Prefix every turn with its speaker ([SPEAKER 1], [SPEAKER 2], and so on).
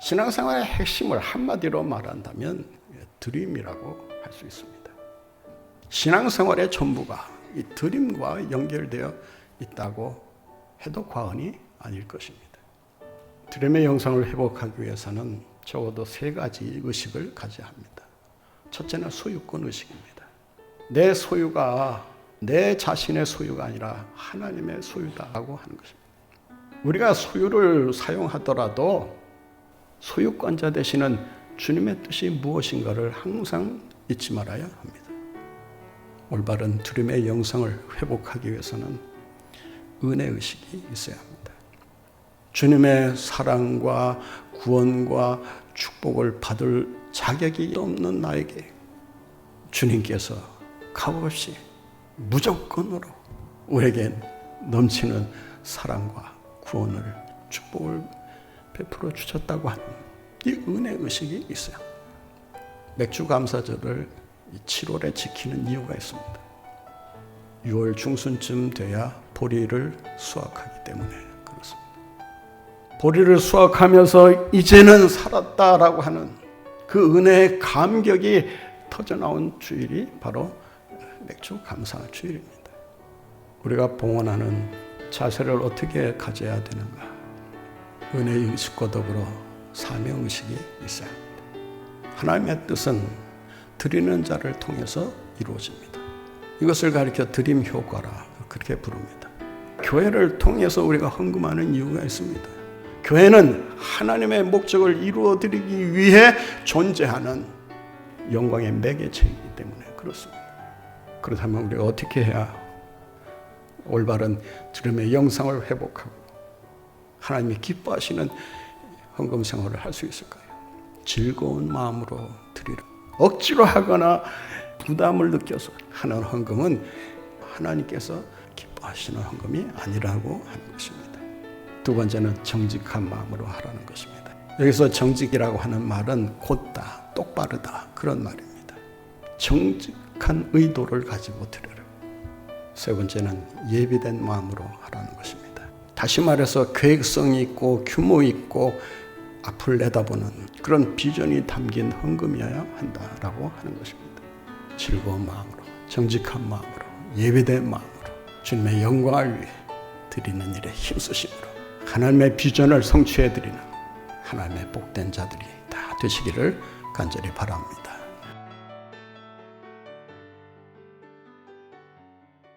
[SPEAKER 1] 신앙생활의 핵심을 한마디로 말한다면 드림이라고 할 수 있습니다. 신앙생활의 전부가 이 드림과 연결되어 있다고 해도 과언이 아닐 것입니다. 드림의 영상을 회복하기 위해서는 적어도 세 가지 의식을 가져야 합니다. 첫째는 소유권 의식입니다. 내 소유가 내 자신의 소유가 아니라 하나님의 소유다라고 하는 것입니다. 우리가 소유를 사용하더라도 소유권자 되시는 주님의 뜻이 무엇인가를 항상 잊지 말아야 합니다. 올바른 두림의 영성을 회복하기 위해서는 은혜 의식이 있어야 합니다. 주님의 사랑과 구원과 축복을 받을 자격이 없는 나에게 주님께서 값없이 무조건으로 우리에게 넘치는 사랑과 구원을 축복을 베풀어 주셨다고 하는 이 은혜 의식이 있어요. 맥주 감사절을 7월에 지키는 이유가 있습니다. 6월 중순쯤 돼야 보리를 수확하기 때문에 그렇습니다. 보리를 수확하면서 이제는 살았다라고 하는 그 은혜의 감격이 터져 나온 주일이 바로 맥주 감사 주일입니다. 우리가 봉헌하는 자세를 어떻게 가져야 되는가? 은혜 의식과 더불어 사명 의식이 있어야 합니다. 하나님의 뜻은 드리는 자를 통해서 이루어집니다. 이것을 가리켜 드림 효과라 그렇게 부릅니다. 교회를 통해서 우리가 헌금하는 이유가 있습니다. 교회는 하나님의 목적을 이루어 드리기 위해 존재하는 영광의 매개체이기 때문에 그렇습니다. 그렇다면 우리가 어떻게 해야 올바른 드림의 영상을 회복하고 하나님이 기뻐하시는 헌금 생활을 할 수 있을까요? 즐거운 마음으로 드리라. 억지로 하거나 부담을 느껴서 하는 헌금은 하나님께서 기뻐하시는 헌금이 아니라고 하는 것입니다. 두 번째는 정직한 마음으로 하라는 것입니다. 여기서 정직이라고 하는 말은 곧다, 똑바르다 그런 말입니다. 정직한 의도를 가지고 드려라. 세 번째는 예비된 마음으로 하라는 것입니다. 다시 말해서 계획성 있고 규모 있고 앞을 내다보는 그런 비전이 담긴 헌금이어야 한다라고 하는 것입니다. 즐거운 마음으로, 정직한 마음으로, 예비된 마음으로 주님의 영광을 위해 드리는 일에 힘쓰심으로 하나님의 비전을 성취해 드리는 하나님의 복된 자들이 다 되시기를 간절히 바랍니다.